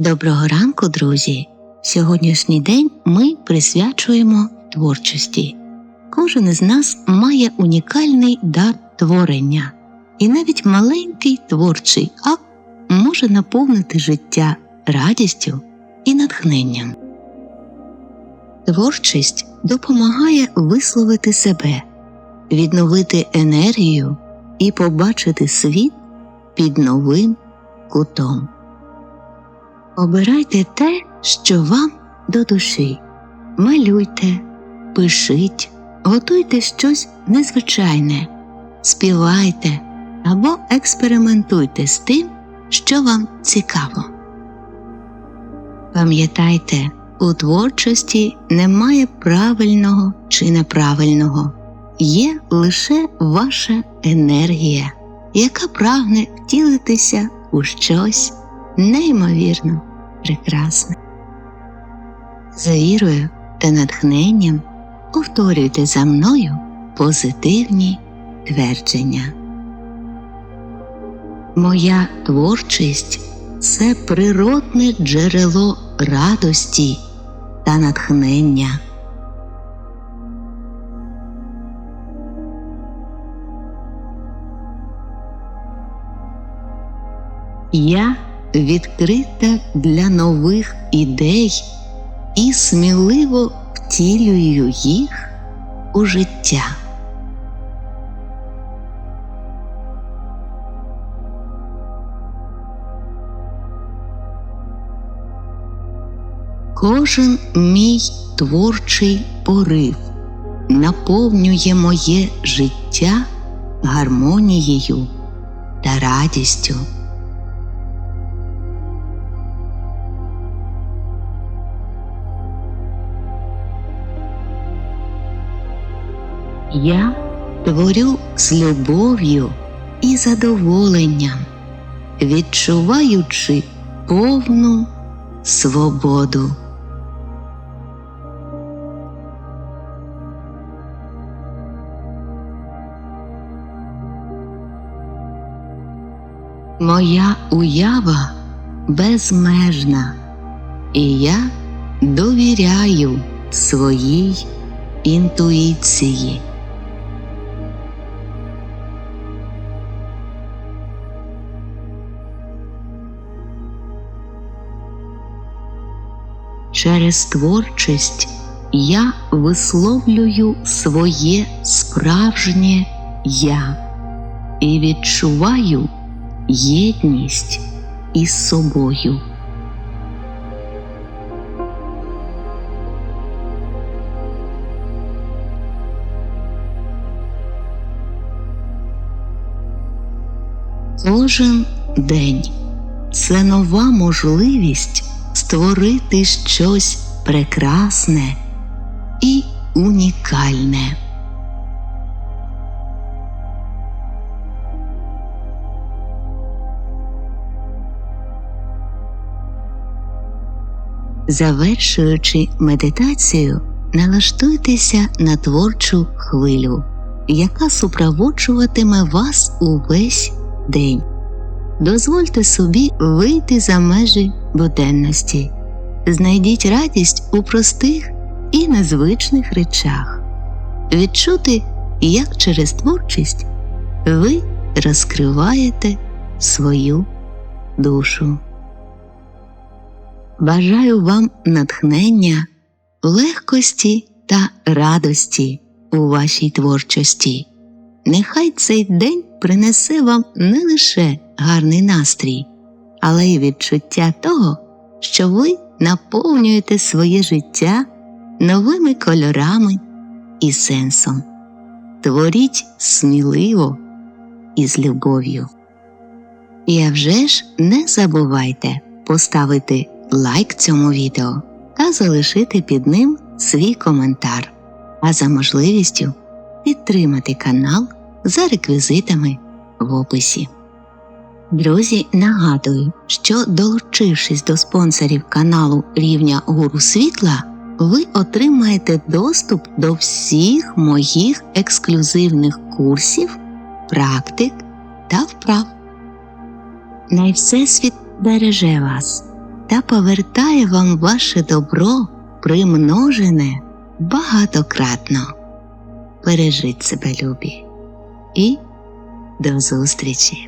Доброго ранку, друзі! Сьогоднішній день ми присвячуємо творчості. Кожен із нас має унікальний дар творення, і навіть маленький творчий акт може наповнити життя радістю і натхненням. Творчість допомагає висловити себе, відновити енергію і побачити світ під новим кутом. Обирайте те, що вам до душі. Малюйте, пишіть, готуйте щось незвичайне, співайте або експериментуйте з тим, що вам цікаво. Пам'ятайте, у творчості немає правильного чи неправильного, є лише ваша енергія, яка прагне втілитися у щось неймовірно прекрасне. За вірою та натхненням повторюйте за мною позитивні твердження. Моя творчість це природне джерело радості та натхнення. Я відкрита для нових ідей і сміливо втілюю їх у життя. Кожен мій творчий порив наповнює моє життя гармонією та радістю. Я творю з любов'ю і задоволенням, відчуваючи повну свободу. Моя уява безмежна, і я довіряю своїй інтуїції. Через творчість я висловлюю своє справжнє я і відчуваю єдність із собою. Кожен день це нова можливість створити щось прекрасне і унікальне. Завершуючи медитацію, налаштуйтеся на творчу хвилю, яка супроводжуватиме вас увесь день. Дозвольте собі вийти за межі буденності, знайдіть радість у простих і незвичних речах, відчути, як через творчість ви розкриваєте свою душу. Бажаю вам натхнення, легкості та радості у вашій творчості. Нехай цей день принесе вам не лише гарний настрій, але й відчуття того, що ви наповнюєте своє життя новими кольорами і сенсом. Творіть сміливо і з любов'ю. І а вже ж не забувайте поставити лайк цьому відео та залишити під ним свій коментар, а за можливістю підтримати канал за реквізитами в описі. Друзі, нагадую, що долучившись до спонсорів каналу Рівня Гуру Світла, ви отримаєте доступ до всіх моїх ексклюзивних курсів, практик та вправ. Най Всесвіт береже вас, та повертає вам ваше добро, примножене багатократно. Бережіть себе, любі, і до зустрічі!